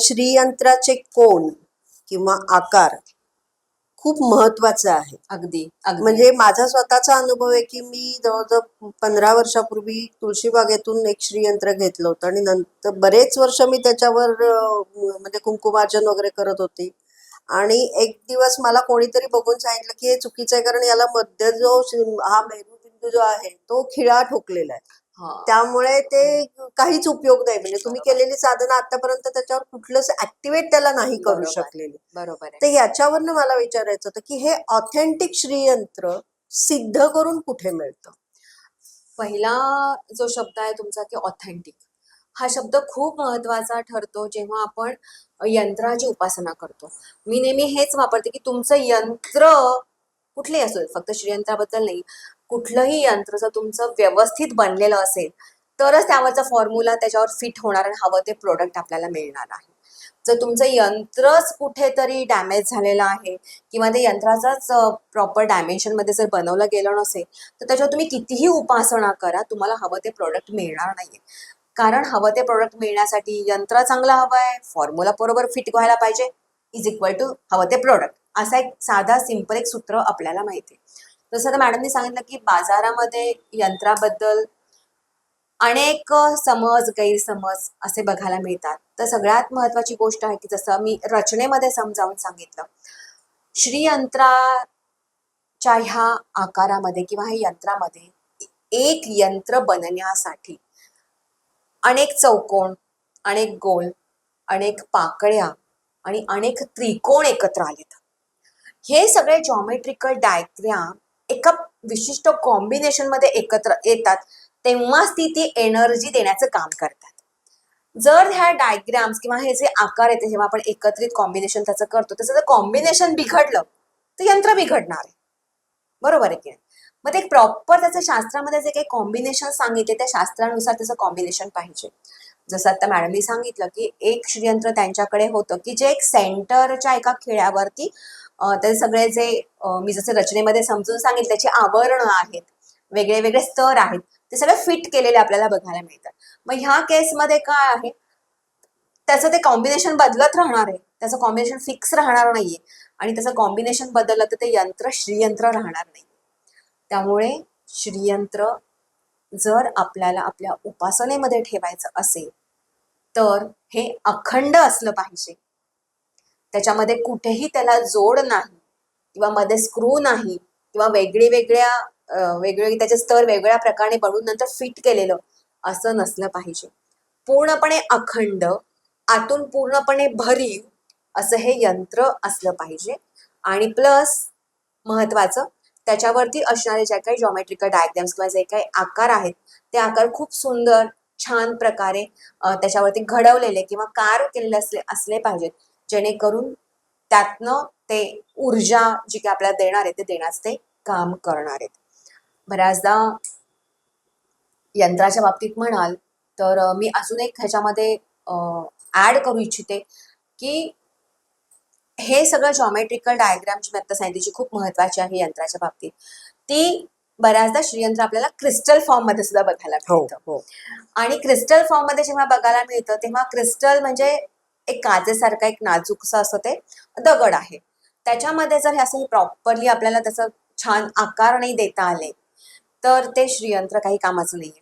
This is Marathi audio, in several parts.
श्रीयंत्राचे कोन किंवा आकार खूप महत्त्वाचा आहे. अगदी म्हणजे माझा स्वतःचा अनुभव आहे की मी जवळजवळ पंधरा वर्षापूर्वी तुळशीबागेतून एक श्रीयंत्र घेतलं होतं आणि नंतर बरेच वर्ष मी त्याच्यावर म्हणजे कुंकुमार्जन वगैरे करत होते. आणि एक दिवस मला कोणीतरी बघून सांगितलं की हे चुकीचं आहे कारण याला मध्य जो हा मेरुबिंदू जो आहे तो खिळा ठोकलेला आहे. त्यामुळे ते काहीच उपयोग नाही. म्हणजे तुम्ही केलेली साधनं आतापर्यंत त्याच्यावर कुठलंच ऍक्टिव्हेट त्याला नाही करू. शकलेले. बरोबर तर याच्यावरनं मला विचारायचं होतं की हे ऑथेंटिक श्रीयंत्र सिद्ध करून कुठे मिळतं? पहिला जो शब्द आहे तुमचा की ऑथेंटिक हा शब्द खूप महत्त्वाचा ठरतो जेव्हा आपण यंत्राची उपासना करतो. मी नेहमी हेच वापरते की तुमचं यंत्र कुठलेही असो फक्त श्रीयंत्राबद्दल नाही. कुठलंही यंत्र जर तुमचं व्यवस्थित बनलेलं असेल तरच त्यावरचा फॉर्म्युला त्याच्यावर फिट होणार आणि हवं ते प्रोडक्ट आपल्याला मिळणार आहे. जर तुमचं यंत्रच कुठेतरी डॅमेज झालेलं आहे किंवा ते यंत्राचाच प्रॉपर डायमेन्शनमध्ये जर बनवलं गेलं नसेल तर त्याच्यावर तुम्ही कितीही उपासना करा तुम्हाला हवं ते प्रोडक्ट मिळणार नाहीये. कारण हवं ते प्रोडक्ट मिळण्यासाठी यंत्र चांगलं हवं आहे फॉर्म्युला बरोबर फिट व्हायला पाहिजे इज इक्वल टू हवं ते प्रोडक्ट असा एक साधा सिंपल एक सूत्र आपल्याला माहिती आहे जसं आता मॅडमनी सांगितलं की बाजारामध्ये यंत्राबद्दल अनेक समज गैरसमज असे बघायला मिळतात. तर सगळ्यात महत्वाची गोष्ट आहे की जसं मी रचनेमध्ये समजावून सांगितलं श्रीयंत्राच्या ह्या आकारामध्ये किंवा ह्या यंत्रामध्ये एक यंत्र बनण्यासाठी अनेक चौकोन अनेक गोल अनेक पाकळ्या आणि अनेक त्रिकोण एकत्र आलेत. हे सगळे जॉमेट्रिकल डायग्राम एका विशिष्ट कॉम्बिनेशनमध्ये एकत्र येतात तेव्हाच ती ती एनर्जी देण्याचं काम करतात. जर ह्या डायग्राम्स किंवा हे जे आकार येते जेव्हा आपण एकत्रित कॉम्बिनेशन त्याचं करतो त्याचं जर कॉम्बिनेशन बिघडलं तर यंत्र बिघडणार आहे. बरोबर आहे की मग ते प्रॉपर त्याचं शास्त्रामध्ये जे काही कॉम्बिनेशन सांगितले त्या शास्त्रानुसार त्याचं कॉम्बिनेशन पाहिजे. जसं आता मॅडमनी सांगितलं की एक श्रीयंत्र त्यांच्याकडे होतं की जे एक सेंटरच्या एका खिळ्यावरती त्याचे ते सगळे जे मी जसे रचनेमध्ये समजून सांगितलं त्याची आवरणं आहेत वेगळे वेगळे स्तर आहेत ते सगळे फिट केलेले आपल्याला बघायला मिळतात. मग ह्या केसमध्ये काय आहे? त्याचं ते कॉम्बिनेशन बदलत राहणार आहे. त्याचं कॉम्बिनेशन फिक्स राहणार नाहीये. आणि त्याचं कॉम्बिनेशन बदललं तर ते यंत्र श्रीयंत्र राहणार नाही. त्यामुळे श्रीयंत्र जर आपल्याला आपल्या उपासनेमध्ये ठेवायचं असेल तर हे अखंड असलं पाहिजे. त्याच्यामध्ये कुठेही त्याला जोड नाही किंवा मध्ये स्क्रू नाही किंवा वेगळी वेगळ्या वेगळे त्याचे स्तर वेगळ्या प्रकारे बनवून नंतर फिट केलेलं असं नसलं पाहिजे. पूर्णपणे अखंड आतून पूर्णपणे भरीव असं हे यंत्र असलं पाहिजे. आणि प्लस महत्वाचं त्याच्यावरती असणारे ज्या काही जॉमेट्रिकल डायग्राम्स किंवा जे काही आकार आहेत ते आकार खूप सुंदर छान प्रकारे त्याच्यावरती घडवलेले किंवा कार केलेले असले असले पाहिजेत. जेणेकरून त्यातनं ते ऊर्जा जी काही आपल्याला देणार आहे ते देण्याचं ते काम करणार आहेत. बऱ्याचदा यंत्राच्या बाबतीत म्हणाल तर मी अजून एक ह्याच्यामध्ये ऍड करू इच्छिते की हे सगळं जॉमेट्रिकल डायग्राम जी मी आता सांगितली जी खूप महत्वाची आहे यंत्राच्या बाबतीत ती बऱ्याचदा श्रीयंत्र आपल्याला क्रिस्टल फॉर्ममध्ये सुद्धा बघायला हो मिळतं. हो. आणि क्रिस्टल फॉर्ममध्ये जेव्हा बघायला मिळतं तेव्हा क्रिस्टल म्हणजे एक काजेसारखा एक नाजूकसा असं ते दगड आहे. त्याच्यामध्ये जर हे असं प्रॉपरली आपल्याला त्याचं छान आकार नाही देता आले तर ते श्रीयंत्र काही कामाचं नाहीये.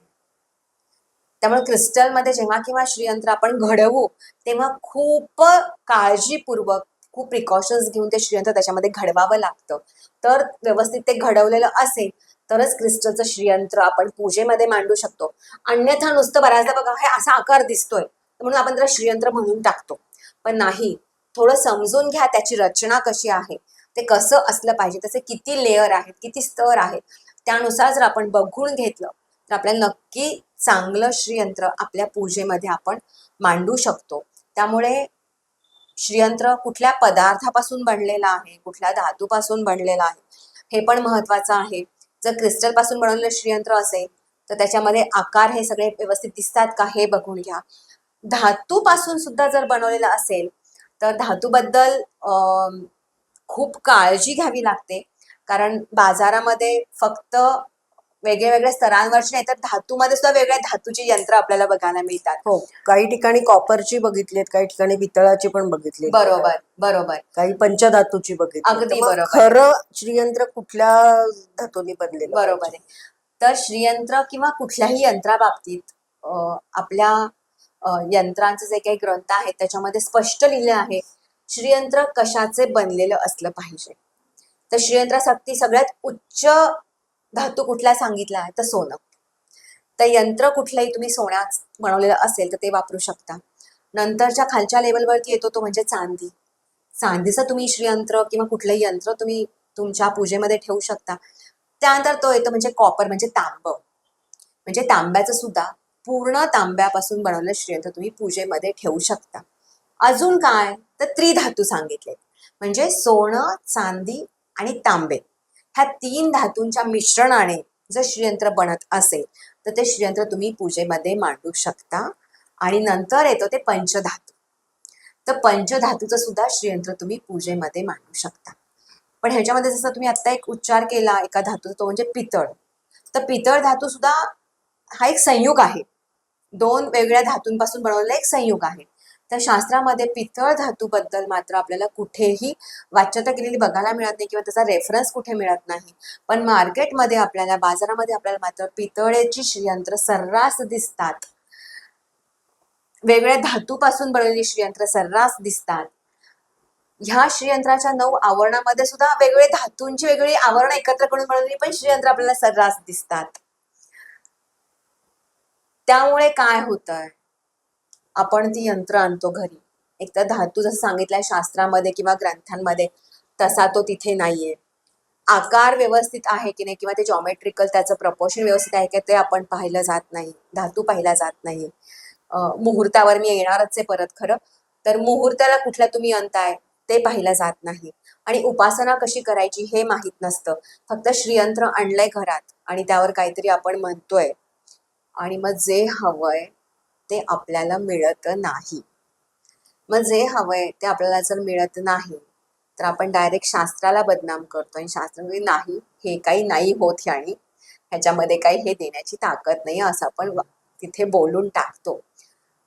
त्यामुळे क्रिस्टलमध्ये जेव्हा किंवा श्रीयंत्र आपण घडवू तेव्हा खूप काळजीपूर्वक खूप प्रिकॉशन्स घेऊन ते श्रीयंत्र त्याच्यामध्ये घडवावं लागतं. तर व्यवस्थित ते घडवलेलं असेल तरच क्रिस्टलचं श्रीयंत्र आपण पूजेमध्ये मांडू शकतो. अन्यथा नुसतं बऱ्याचदा बघा हे असा आकार दिसतोय. म्हणून आपण त्याला श्रीयंत्र म्हणून टाकतो. पण नाही थोडं समजून घ्या त्याची रचना कशी आहे. ते कसं असलं पाहिजे त्याचे किती लेअर आहेत किती स्तर आहेत त्यानुसार जर आपण बघून घेतलं तर आपल्याला नक्की चांगलं श्रीयंत्र आपल्या पूजेमध्ये आपण मांडू शकतो. त्यामुळे श्रीयंत्र कुठल्या पदार्थापासून बनलेलं आहे कुठल्या धातूपासून बनलेलं आहे हे पण महत्वाचं आहे. जर क्रिस्टलपासून बनवलेलं श्रीयंत्र असेल तर त्याच्यामध्ये आकार हे सगळे व्यवस्थित दिसतात का हे बघून घ्या. धातूपासून सुद्धा जर बनवलेलं असेल तर धातूबद्दल खूप काळजी घ्यावी लागते. कारण बाजारामध्ये फक्त वेगळ्या वेगळ्या स्तरांवरची नाही तर धातूमध्ये सुद्धा वेगळ्या धातूची यंत्र आपल्याला बघायला मिळतात. हो काही ठिकाणी कॉपरची बघितलीत काही ठिकाणी पितळाची पण बघितली बरोबर बरोबर. काही पंचधातूची बघितली अगदी बरोबर. खरं श्रीयंत्र कुठल्या धातूने बनलेलं? बरोबर आहे. तर श्रीयंत्र किंवा कुठल्याही यंत्राबाबतीत आपल्या यंत्रांचे जे काही ग्रंथ आहेत त्याच्यामध्ये स्पष्ट लिहिले आहे श्रीयंत्र कशाचे बनलेलं असलं पाहिजे. तर श्रीयंत्रासाठी सगळ्यात उच्च धातू कुठला सांगितला आहे? तर सोनं. तर यंत्र कुठलंही तुम्ही सोन्यात बनवलेलं असेल तर ते वापरू शकता. नंतरच्या खालच्या लेवलवरती येतो तो म्हणजे चांदी. चांदीचं तुम्ही श्रीयंत्र किंवा कुठलंही यंत्र तुम्ही तुमच्या पूजेमध्ये ठेवू शकता. त्यानंतर तो येतो म्हणजे कॉपर म्हणजे तांब. म्हणजे तांब्याचं सुद्धा पूर्ण तांब्यापासून बनवलेलं श्रीयंत्र तुम्ही पूजेमध्ये ठेवू शकता. अजून काय? तर त्रिधातू सांगितले म्हणजे सोनं चांदी आणि तांबे. ह्या तीन धातूंच्या मिश्रणाने जर श्रीयंत्र बनत असेल तर ते श्रीयंत्र तुम्ही पूजेमध्ये मांडू शकता. आणि नंतर येतो ते पंचधातू. तर पंचधातूचं सुद्धा श्रीयंत्र तुम्ही पूजेमध्ये मांडू शकता. पण ह्याच्यामध्ये जसं तुम्ही आता एक उच्चार केला एका धातूचा तो म्हणजे पितळ. तर पितळ धातू सुद्धा हा एक संयुग आहे. दोन वेगळ्या धातूंपासून बनवलेला एक संयुग आहे. तर शास्त्रामध्ये पितळ धातूबद्दल मात्र आपल्याला कुठेही वाच्यता केलेली बघायला मिळत नाही किंवा त्याचा रेफरन्स कुठे मिळत नाही. पण मार्केटमध्ये आपल्याला बाजारामध्ये आपल्याला मात्र पितळेची श्रीयंत्र सर्रास दिसतात. वेगळ्या धातूपासून बनवलेली श्रीयंत्र सर्रास दिसतात. ह्या श्रीयंत्राच्या नऊ आवरणामध्ये सुद्धा वेगळे धातूंची वेगळी आवरण एकत्र करून बनवलेली पण श्रीयंत्र आपल्याला सर्रास दिसतात. त्यामुळे काय होतंय? आपण ती यंत्र आणतो घरी. एक तर धातू जसं सांगितलंय शास्त्रामध्ये किंवा ग्रंथांमध्ये तसा तो तिथे नाहीये. आकार व्यवस्थित आहे की नाही किंवा ते जॉमेट्रिकल त्याचं प्रपोर्शन व्यवस्थित आहे की ते आपण पाहिलं जात नाही. धातू पाहिला जात नाही मुहूर्तावर मी येणारच आहे परत खरं. तर मुहूर्ताला कुठल्या तुम्ही आणताय ते पाहिलं जात नाही. आणि उपासना कशी करायची हे माहीत नसतं. फक्त श्रीयंत्र आणलंय घरात आणि त्यावर काहीतरी आपण म्हणतोय. आणि मग जे हवंय ते आपल्याला मिळत नाही. मग जे हवंय ते आपल्याला जर मिळत नाही तर आपण डायरेक्ट शास्त्राला बदनाम करतो. आणि शास्त्र नाही हे काही नाही होत आणि ह्याच्यामध्ये काही हे देण्याची ताकद नाही असं आपण तिथे बोलून टाकतो.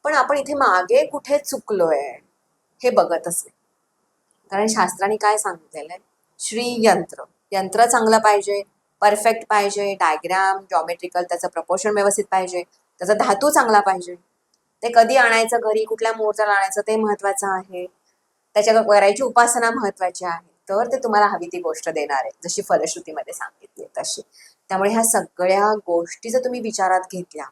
पण आपण इथे मागे कुठे चुकलोय हे बघतच नाही कारण शास्त्राने काय सांगितलेलं आहे? श्री यंत्र. यंत्र चांगलं पाहिजे. परफेक्ट पाहिजे डायग्राम जॉमेट्रिकल त्याचं प्रपोर्शन व्यवस्थित पाहिजे त्याचा धातू चांगला पाहिजे. ते कधी आणायचं घरी कुठल्या मुहूर्ताला आणायचं ते महत्वाचं आहे. त्याच्या करायची उपासना महत्वाची आहे. तर ते तुम्हाला हवी ती गोष्ट देणार आहे. जशी फलश्रुतीमध्ये सांगितली तशी. त्यामुळे ह्या सगळ्या गोष्टी जर तुम्ही विचारात घेतल्या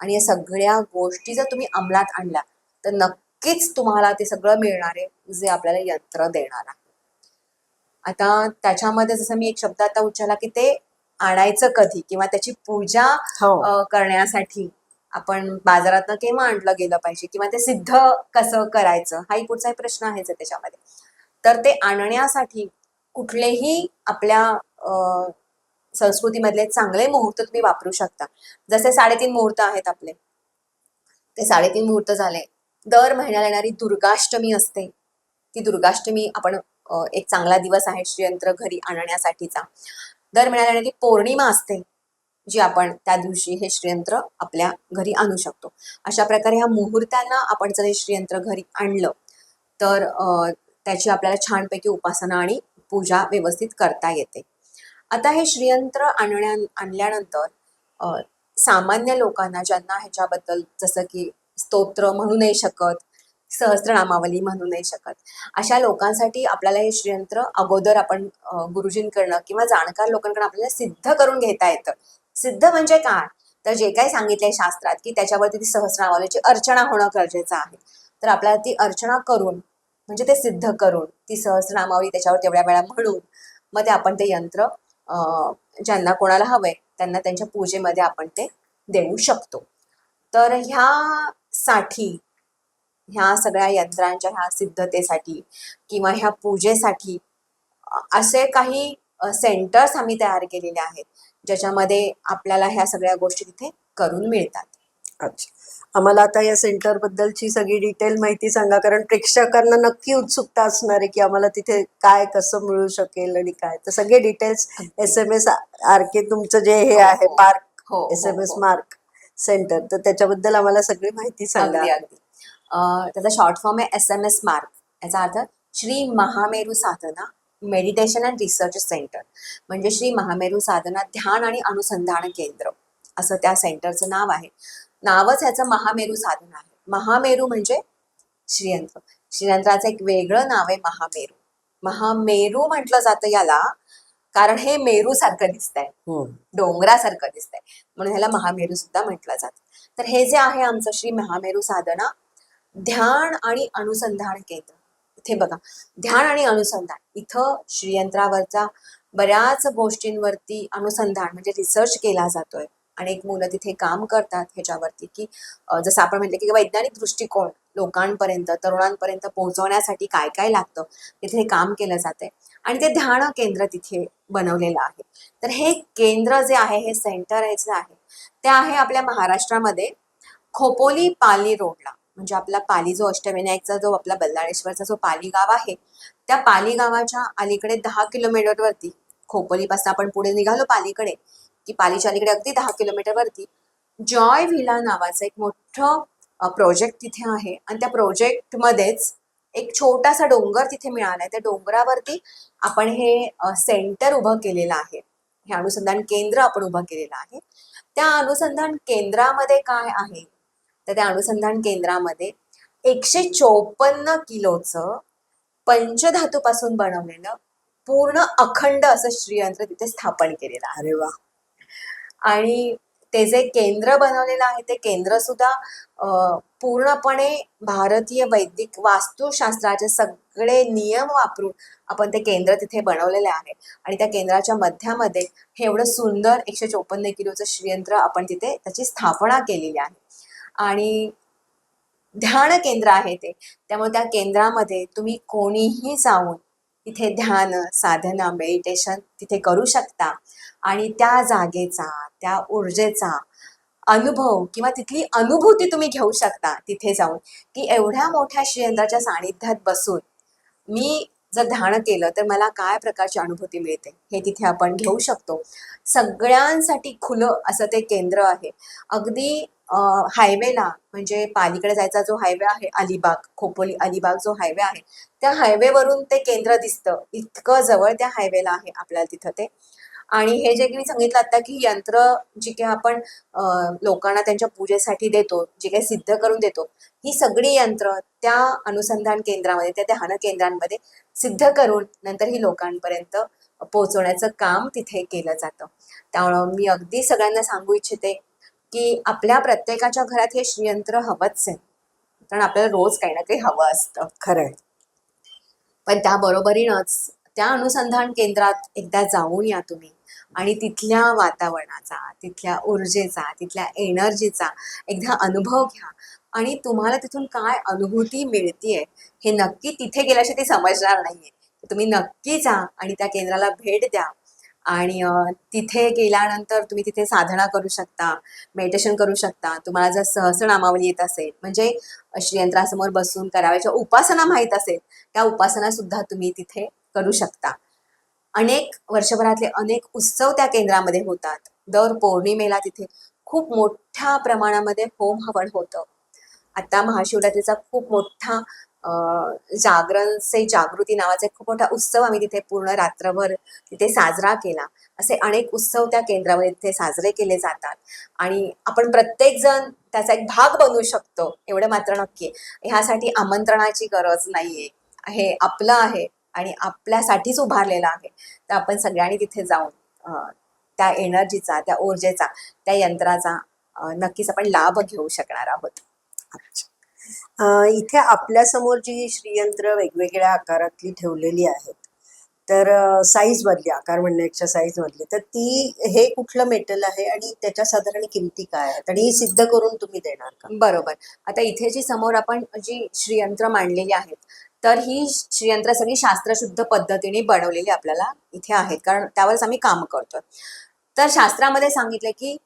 आणि या सगळ्या गोष्टी जर तुम्ही अंमलात आणल्या तर नक्कीच तुम्हाला ते सगळं मिळणार आहे जे आपल्याला यंत्र देणार आहे. आता त्याच्यामध्ये जसं मी एक शब्द आता उच्चारला की ते आणायचं कधी किंवा त्याची पूजा हो. करण्यासाठी आपण बाजारातनं केव्हा आणलं गेलं पाहिजे किंवा ते सिद्ध कसं करायचं? हाही पुढचा प्रश्न आहेच आहे त्याच्यामध्ये. तर ते आणण्यासाठी कुठलेही आपल्या अ, संस्कृतीमधले चांगले मुहूर्त तुम्ही वापरू शकता. जसे साडेतीन मुहूर्त आहेत आपले. ते साडेतीन मुहूर्त झाले. दर महिन्याला येणारी दुर्गाष्टमी असते. ती दुर्गाष्टमी आपण एक चांगला दिवस आहे श्रीयंत्र घरी आणण्यासाठीचा. दर महिन्याला ती पौर्णिमा असते जी आपण त्या दिवशी हे श्रीयंत्र आपल्या घरी आणू शकतो. अशा प्रकारे ह्या मुहूर्तांना आपण जर हे श्रीयंत्र घरी आणलं तर त्याची आपल्याला छानपैकी उपासना आणि पूजा व्यवस्थित करता येते. आता हे श्रीयंत्र आणण्या आणल्यानंतर सामान्य लोकांना ज्यांना ह्याच्याबद्दल जसं की स्तोत्र म्हणू नाही शकत सहस्त्रनामावली म्हणू नाही शकत. अशा लोकांसाठी आपल्याला हे श्रीयंत्र अगोदर आपण गुरुजींकडनं किंवा जाणकार लोकांकडनं आपल्याला सिद्ध करून घेता येतं. सिद्ध म्हणजे काय? तर जे काही सांगितलंय शास्त्रात की त्याच्यावरती ती सहस्रनामावलीची अर्चना होणं गरजेचं आहे. तर आपल्याला ती अर्चना करून म्हणजे ते सिद्ध करून ती सहस्रनामावली त्याच्यावर तेवढ्या वेळा म्हणून मग ते आपण ते यंत्र ज्यांना कोणाला हवंय त्यांना त्यांच्या पूजेमध्ये आपण ते देऊ शकतो. तर ह्यासाठी ह्या सगळ्या यंत्रांच्या ह्या सिद्धतेसाठी किंवा ह्या पूजेसाठी असे काही सेंटर्स आम्ही तयार केलेले आहेत ज्याच्यामध्ये आपल्याला ह्या सगळ्या गोष्टी तिथे करून मिळतात. अच्छा. आम्हाला आता या सेंटर बद्दलची सगळी डिटेल माहिती सांगा कारण प्रेक्षकांना नक्की उत्सुकता असणार आहे की आम्हाला तिथे काय कसं मिळू शकेल आणि काय. तर सगळे details S M S R K तुमचं जे हे हो, आहे. Park S M S. Mark centre तर त्याच्याबद्दल आम्हाला सगळी माहिती सांगा. त्याचा शॉर्ट फॉर्म आहे एस एम एस मार्क याचा अर्थ Shri Mahameru Sadhana meditation and research centre म्हणजे श्री महामेरू साधना ध्यान आणि अनुसंधान केंद्र. असं त्या सेंटरचं नाव आहे. नावच ह्याचं महामेरू साधना आहे. महामेरू म्हणजे श्रीयंत्र. श्रीयंत्राचं एक वेगळं नाव आहे महामेरू. महामेरू म्हटलं जातं याला कारण हे मेरू सारखं दिसतंय. हम्म. डोंगरासारखं दिसतंय. म्हणून ह्याला महामेरू सुद्धा म्हटलं जातं. तर हे जे आहे आमचं श्री महामेरू साधना ध्यान आणि अनुसंधान केंद्र. इथे बघा ध्यान आणि अनुसंधान. इथं श्रीयंत्रावरचा बऱ्याच गोष्टींवरती अनुसंधान म्हणजे रिसर्च केला जातोय. अनेक मुलं तिथे काम करतात ह्याच्यावरती की जसं आपण म्हटलं की वैज्ञानिक दृष्टिकोन लोकांपर्यंत तरुणांपर्यंत पोहोचवण्यासाठी काय काय लागतं तिथे काम केलं जातंय. आणि ते ध्यान केंद्र तिथे बनवलेलं आहे. तर हे केंद्र जे आहे हे सेंटर आहे जे आहे ते आहे आपल्या महाराष्ट्रामध्ये खोपोली पाली रोडला. म्हणजे आपला पाली जो अष्टविनायकचा जो आपला बल्लाळेश्वरचा जो पाली गाव आहे त्या पाली गावाच्या अलीकडे दहा किलोमीटरवरती खोपोलीपासून आपण पुढे निघालो पालीकडे की पालीच्या अलीकडे अगदी दहा किलोमीटरवरती जॉय व्हिला नावाचं एक मोठं प्रोजेक्ट तिथे आहे. आणि त्या प्रोजेक्टमध्येच एक छोटासा डोंगर तिथे मिळालाय. त्या डोंगरावरती आपण हे सेंटर उभं केलेलं आहे. हे अनुसंधान केंद्र आपण उभं केलेलं आहे. त्या अनुसंधान केंद्रामध्ये काय आहे? तर त्या अनुसंधान केंद्रामध्ये एकशे चोपन्न किलोचं पंचधातूपासून बनवलेलं पूर्ण अखंड असं श्रीयंत्र तिथे स्थापन केलेलं आहे. अरे वा. आणि ते जे केंद्र बनवलेलं आहे ते केंद्र सुद्धा पूर्णपणे भारतीय वैदिक वास्तुशास्त्राचे सगळे नियम वापरून आपण ते केंद्र तिथे बनवलेले आहे. आणि त्या केंद्राच्या मध्यामध्ये हे एवढं सुंदर एकशे चोपन्न किलोचं श्रीयंत्र आपण तिथे त्याची स्थापना केलेली आहे. आणि ध्यान केंद्र आहे ते. त्यामुळे त्या केंद्रामध्ये तुम्ही कोणीही जाऊन तिथे ध्यान साधना मेडिटेशन तिथे करू शकता. आणि त्या जागेचा त्या ऊर्जेचा अनुभव किंवा तिथली अनुभूती तुम्ही घेऊ शकता तिथे जाऊन. की एवढ्या मोठ्या श्रीयंत्राच्या सानिध्यात बसून मी जर ध्यान केलं तर मला काय प्रकारची अनुभूती मिळते हे तिथे आपण घेऊ शकतो. सगळ्यांसाठी खुलं असं ते केंद्र आहे. अगदी हायवेला म्हणजे पालीकडे जायचा जो हायवे आहे अलिबाग खोपोली अलिबाग जो हायवे आहे त्या हायवेवरून ते केंद्र दिसतं. इतकं जवळ त्या हायवेला आहे आपल्याला तिथं ते. आणि हे जे की मी सांगितलं आता की यंत्र जी काही आपण लोकांना त्यांच्या पूजेसाठी देतो जे काही सिद्ध करून देतो ही सगळी यंत्र त्या अनुसंधान केंद्रामध्ये त्या ध्यान केंद्रांमध्ये सिद्ध करून नंतर ही लोकांपर्यंत पोहोचवण्याचं काम तिथे केलं जातं. त्यामुळं मी अगदी सगळ्यांना सांगू इच्छिते की आपल्या प्रत्येकाच्या घरात हे श्रीयंत्र हवंच आहे. कारण आपल्याला रोज काही ना काही हवं असतं. खरंय पण त्याबरोबरीनंच त्या अनुसंधान केंद्रात एकदा जाऊन या तुम्ही. आणि तिथल्या वातावरणाचा तिथल्या ऊर्जेचा तिथल्या एनर्जीचा एकदा अनुभव घ्या. आणि तुम्हाला तिथून काय अनुभूती मिळतीये हे नक्की तिथे गेल्याशिवाय ती समजणार नाहीये. तुम्ही नक्की जा आणि त्या केंद्राला भेट द्या. आणि तिथे गेल्यानंतर तुम्ही तिथे साधना करू शकता मेडिटेशन करू शकता. तुम्हाला जर सहस्रनामावली येत असेल म्हणजे श्रीयंत्रासमोर बसून कराव्याच्या उपासना माहीत असेल त्या उपासना सुद्धा तुम्ही तिथे करू शकता. अनेक वर्षभरातले अनेक उत्सव त्या केंद्रामध्ये होतात. दर पौर्णिमेला तिथे खूप मोठ्या प्रमाणामध्ये होम हवन होतं. आता महाशिवरात्रीचा खूप मोठा जागरण से जागृती नावाचा एक खूप मोठा उत्सव आम्ही तिथे पूर्ण रात्रभर तिथे साजरा केला. असे अनेक उत्सव त्या केंद्रावर तिथे साजरे केले जातात. आणि आपण प्रत्येक जण त्याचा एक भाग बनू शकतो एवढं मात्र नक्की. ह्यासाठी आमंत्रणाची गरज नाहीये. हे आपलं आहे आणि आपल्यासाठीच उभारलेलं आहे. तर आपण सगळ्यांनी तिथे जाऊन त्या एनर्जीचा त्या ऊर्जेचा त्या यंत्राचा नक्कीच आपण लाभ घेऊ शकणार आहोत. अच्छा. इथे आपल्यासमोर जी श्रीयंत्र वेगवेगळ्या आकारातली ठेवलेली आहेत तर साईज मधली आकार म्हणण्याच्या साईज मधली तर ती हे कुठलं मेटल आहे आणि त्याच्या साधारण किमती काय आहेत? आणि ही सिद्ध करून तुम्ही देणार का? बरोबर. आता इथे जी समोर आपण जी श्रीयंत्र मांडलेली आहेत तर ही श्रीयंत्र सगळी शास्त्रशुद्ध पद्धतीने बनवलेली आपल्याला इथे आहेत कारण त्यावरच आम्ही काम करतोय तर शास्त्रामध्ये सांगितलं की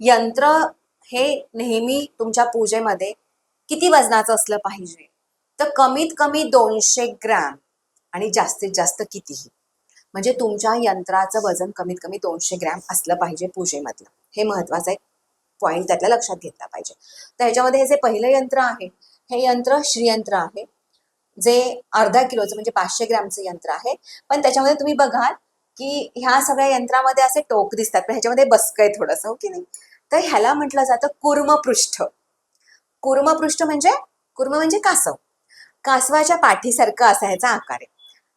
यंत्र हे नेहमी तुमच्या पूजेमध्ये किती वजनाचं असलं पाहिजे? तर कमीत कमी दोनशे ग्रॅम आणि जास्तीत जास्त कितीही. म्हणजे तुमच्या यंत्राचं वजन कमीत कमी दोनशे ग्रॅम असलं पाहिजे पूजेमधलं. हे महत्वाचं एक पॉईंट त्यातला लक्षात घेतला पाहिजे. तर ह्याच्यामध्ये हे जे पहिलं यंत्र आहे हे यंत्र श्रीयंत्र आहे. जे अर्धा किलोचं म्हणजे पाचशे ग्रॅमचं यंत्र आहे. पण त्याच्यामध्ये तुम्ही बघाल की ह्या सगळ्या यंत्रामध्ये असे टोक दिसतात. पण ह्याच्यामध्ये बसकं आहे थोडंसं हो की नाही? तर ह्याला म्हटलं जातं कुर्मपृष्ठ. कुर्मपृष्ठ म्हणजे कुर्म म्हणजे कासव. कासवाच्या पाठीसारखं असा ह्याचा आकार. आहे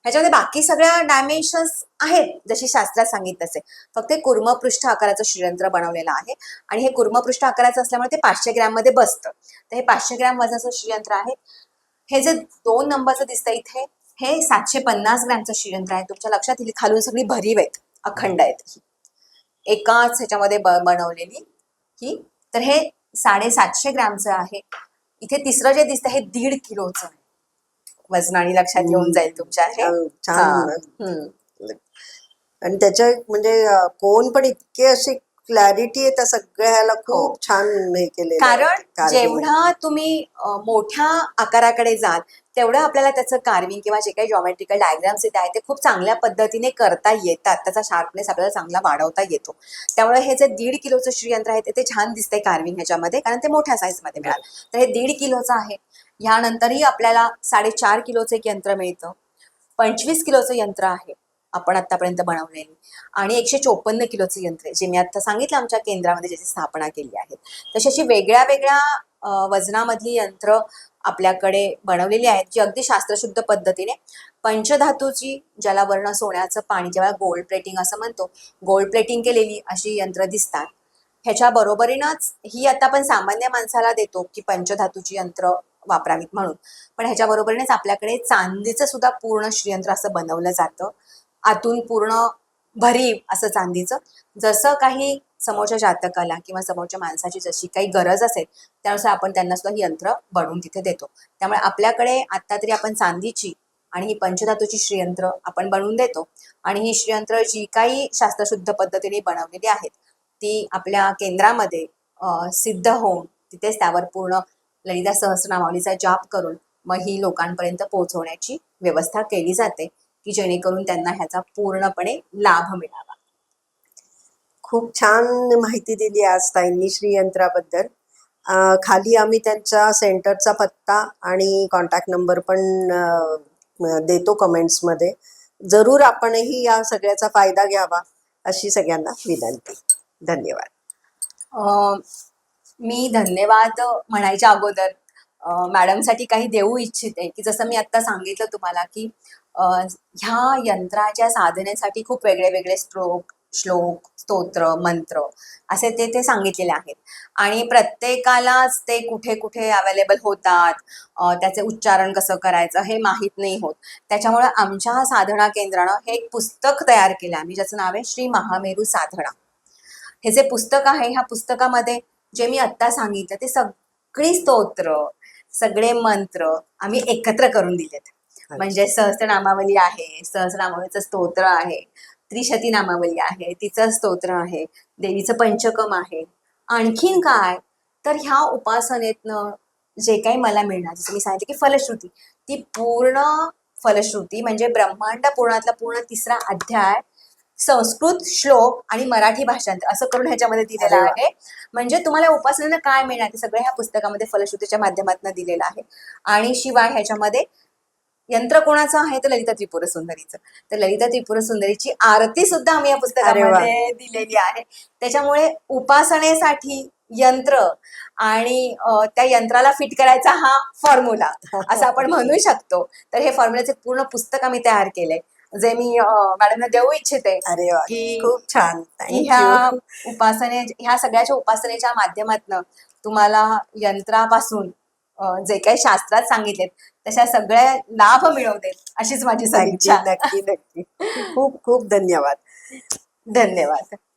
ह्याच्यामध्ये बाकी सगळ्या डायमेन्शन्स आहेत जशी शास्त्रात सांगितलं असे फक्त कुर्मपृष्ठ आकाराचं श्रीयंत्र बनवलेलं आहे. आणि हे कुर्मपृष्ठ आकाराचं असल्यामुळे ते पाचशे ग्रॅममध्ये बसतं. तर हे पाचशे ग्रॅम वजनाचं श्रीयंत्र आहे. हे जे दोन नंबरचं दिसतं इथे हे सातशे पन्नास ग्रॅमचं श्रीयंत्र आहे. तुमच्या लक्षात येईल खालून सगळी भरीव आहेत. अखंड आहेत ही. एकाच ह्याच्यामध्ये बनवलेली ही. तर हे साडेसातशे ग्रॅमचं आहे. इथे तिसरं जे दिसतं हे दीड किलोचं आहे. वजनाने लक्षात येऊन जाईल तुमच्या हे. छान हा. आणि त्याच्या म्हणजे कोण पण इतके असे क्लॅरिटी आहे त्या सगळ्या ह्याला हो. खूप छान हे केलेलं कारण. जेवढा तुम्ही अ, मोठ्या आकाराकडे जाल तेवढं आपल्याला त्याचं कार्विंग किंवा जे काही जॉमेट्रिकल डायग्राम्स येत आहेत ते खूप चांगल्या पद्धतीने करता येतात. त्याचा शार्पनेस आपल्याला चांगला वाढवता येतो. त्यामुळे हे जे दीड किलोचं श्रीयंत्र आहे ते- ते छान दिसतंय कार्विंग ह्याच्यामध्ये कारण ते मोठ्या साईजमध्ये मिळालं. तर हे दीड किलोचं आहे. ह्यानंतरही आपल्याला साडेचार किलोचं एक यंत्र मिळतं. पंचवीस किलोचं यंत्र आहे. आपण आतापर्यंत बनवलेली. आणि एकशे चोपन्न किलोचं यंत्र आहे जे मी आता सांगितलं आमच्या केंद्रामध्ये ज्याची स्थापना केली आहे तशी अशी वेगळ्या वेगळ्या वजनामधली यंत्र आपल्याकडे बनवलेली आहेत जी अगदी शास्त्रशुद्ध पद्धतीने पंचधातूची ज्याला वर्ण सोन्याचं पाणी जेव्हा गोल्ड प्लेटिंग असं म्हणतो गोल्ड प्लेटिंग केलेली अशी यंत्र दिसतात. ह्याच्या बरोबरीनंच ही आता आपण सामान्य माणसाला देतो की पंचधातूची यंत्र वापरावीत म्हणून. पण ह्याच्या बरोबरीनेच आपल्याकडे चांदीचं सुद्धा पूर्ण श्रीयंत्र असं बनवलं जातं. आतून पूर्ण भरीव असं चांदीचं. जसं काही समोरच्या जातकाला किंवा समोरच्या माणसाची जशी काही गरज असेल त्यानुसार आपण त्यांना सुद्धा ही यंत्र बनवून तिथे देतो. त्यामुळे आपल्याकडे आत्ता तरी आपण चांदीची आणि ही पंचधातूची श्रीयंत्र आपण बनवून देतो. आणि ही श्रीयंत्र जी काही शास्त्रशुद्ध पद्धतीने बनवलेली आहेत ती आपल्या केंद्रामध्ये सिद्ध होऊन तिथेच त्यावर पूर्ण ललिता सहस्रनामावलीचा जाप करून मग ही लोकांपर्यंत पोहोचवण्याची व्यवस्था केली जाते. की जेणेकरून त्यांना ह्याचा पूर्णपणे लाभ मिळावा. खूप छान माहिती दिली आज ताईंनी श्रीयंत्राबद्दल खाली आम्ही त्यांच्या सेंटरचा पत्ता आणि कॉन्टॅक्ट नंबर पण देतो कमेंट्समध्ये. जरूर आपणही या सगळ्याचा फायदा घ्यावा अशी सगळ्यांना विनंती. धन्यवाद. मी धन्यवाद म्हणायच्या अगोदर मॅडमसाठी काही देऊ इच्छिते की जसं मी आता सांगितलं तुम्हाला की ह्या यंत्राच्या साधनेसाठी खूप वेगळे वेगळे स्ट्रोक श्लोक स्तोत्र मंत्र असे ते ते सांगितलेले आहेत. आणि प्रत्येकालाच ते कुठे कुठे अवेलेबल होतात त्याचे उच्चारण कसं करायचं हे माहीत नाही होत. त्याच्यामुळे आमच्या साधना केंद्रानं हे एक पुस्तक तयार केलं आम्ही ज्याचं नाव आहे श्री महामेरू साधना. हे जे पुस्तक आहे ह्या पुस्तकामध्ये जे मी आत्ता सांगितलं ते सगळी स्तोत्र सगळे मंत्र आम्ही एकत्र करून दिलेत. म्हणजे सहस्रनामावली आहे सहस्रनामावलीचं स्तोत्र आहे त्रिशती नामावली आहे तिचं स्तोत्र आहे देवीचं पंचकम आहे. आणखीन काय? तर ह्या उपासनेतनं जे काही मला मिळणार जसं मी सांगितलं की फलश्रुती ती पूर्ण फलश्रुती म्हणजे ब्रह्मांड पुराणातला पूर्ण तिसरा अध्याय संस्कृत श्लोक आणि मराठी भाषांतर असं करून ह्याच्यामध्ये दिलेलं. आहे. म्हणजे तुम्हाला उपासनेनं काय मिळणार? ते सगळं ह्या पुस्तकामध्ये फलश्रुतीच्या माध्यमातून दिलेलं आहे. आणि शिवाय ह्याच्यामध्ये यंत्र कोणाचं आहे? तर ललिता त्रिपुर सुंदरीचं तर ललिता त्रिपुर सुंदरीची आरती सुद्धा आम्ही या पुस्तकामध्ये दिलेली आहे. त्याच्यामुळे उपासनेसाठी यंत्र आणि त्या यंत्राला फिट करायचा हा फॉर्म्युला असं आपण म्हणू शकतो. तर हे फॉर्म्युल्याचे पूर्ण पुस्तक आम्ही तयार केलंय. जे मी मॅडमना देऊ इच्छिते अरे की खूप छान. ह्या उपासने ह्या सगळ्याच्या उपासनेच्या माध्यमातनं तुम्हाला यंत्रापासून जे काही शास्त्रात सांगितलेत तशा सगळ्या लाभ मिळवू देत अशीच माझी नक्की नक्की. खूप खूप धन्यवाद. धन्यवाद.